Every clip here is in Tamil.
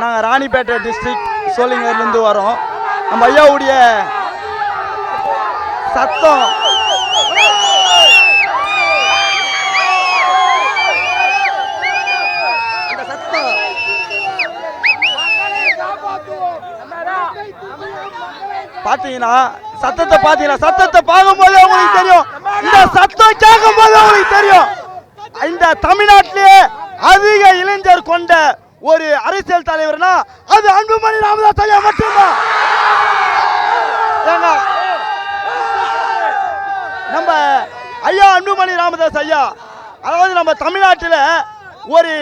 நாங்கள் ராணிப்பேட்டை டிஸ்ட்ரிக்ட் சோழிங்கர்லேருந்து வரோம். நம்ம ஐயாவுடைய சத்தம். பாத்தீங்கன்னா சத்தம். பார்த்தீங்கன்னா சத்தத்தை பார்த்தீங்கன்னா சத்தத்தை பார்க்கும்போது உங்களுக்கு தெரியும். இந்த சத்தம் கேட்கும்போது உங்களுக்கு தெரியும். இந்த தமிழ்நாட்டிலே அதிக இளைஞர் கொண்ட ஒரு அரசியல் தலைவர்னா அது அன்புமணி ராமதாஸ் ஐயா மட்டும்தான். நம்ம ஐயா அன்புமணி ராமதாஸ் ஐயா அதாவது நம்ம தமிழ்நாட்டில் ஒரு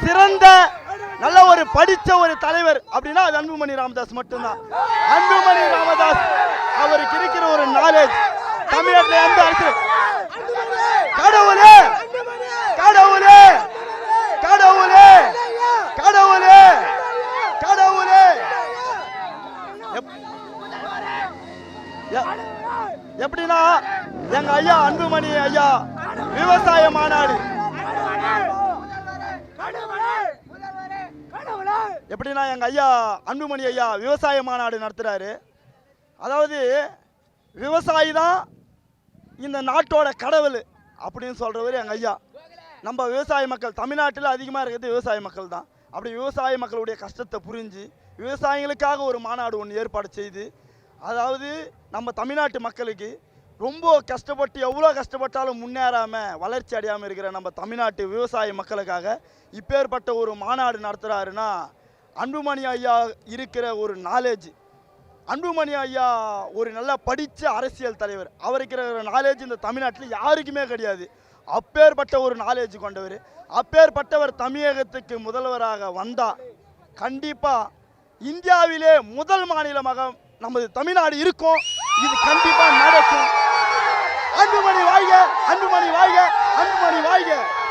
சிறந்த நல்ல ஒரு படித்த ஒரு தலைவர் அப்படின்னா அது அன்புமணி ராமதாஸ் மட்டும்தான். அன்புமணி ராமதாஸ் அவருக்கு இருக்கிற ஒரு நாலேஜ் தமிழ்நாட்டில் எந்த அரசியல் கடவுளே கடவுளே கடவுளே கடவுளே கடவுளே எப்- எ- எப்படின்னா எங்க ஐயா அன்புமணி ஐயா விவசாய மாநாடு. எப்படின்னா எங்க ஐயா அன்புமணி ஐயா விவசாய மாநாடு நடத்துறாரு. அதாவது விவசாயி தான் இந்த நாட்டோட கடவுள் அப்படின்னு சொல்றவர் எங்க ஐயா. நம்ம விவசாய மக்கள் தமிழ்நாட்டில் அதிகமாக இருக்கிறது விவசாய மக்கள் தான். அப்படி விவசாய மக்களுடைய கஷ்டத்தை புரிஞ்சு விவசாயிகளுக்காக ஒரு மாநாடு ஒன்று ஏற்பாடு செய்து அதாவது நம்ம தமிழ்நாட்டு மக்களுக்கு ரொம்ப கஷ்டப்பட்டு எவ்வளோ கஷ்டப்பட்டாலும் முன்னேறாமல் வளர்ச்சி அடையாமல் இருக்கிற நம்ம தமிழ்நாட்டு விவசாய மக்களுக்காக இப்பேற்பட்ட ஒரு மாநாடு நடத்துகிறாருன்னா அன்புமணி ஐயா இருக்கிற ஒரு நாலேஜ் அன்புமணி ஐயா ஒரு நல்லா படித்த அரசியல் தலைவர் அவர் இருக்கிற நாலேஜ் இந்த தமிழ்நாட்டில் யாருக்குமே கிடையாது. அப்பேற்பட்ட ஒரு நாலேஜ் கொண்டவர். அப்பேற்பட்டவர் தமிழகத்துக்கு முதல்வராக வந்தா கண்டிப்பாக இந்தியாவிலே முதல் மாநிலமாக நமது தமிழ்நாடு இருக்கும். இது கண்டிப்பா நடக்கும். அன்புமணி வாழ்க அன்புமணி வாழ்க அன்புமணி வாழ்க.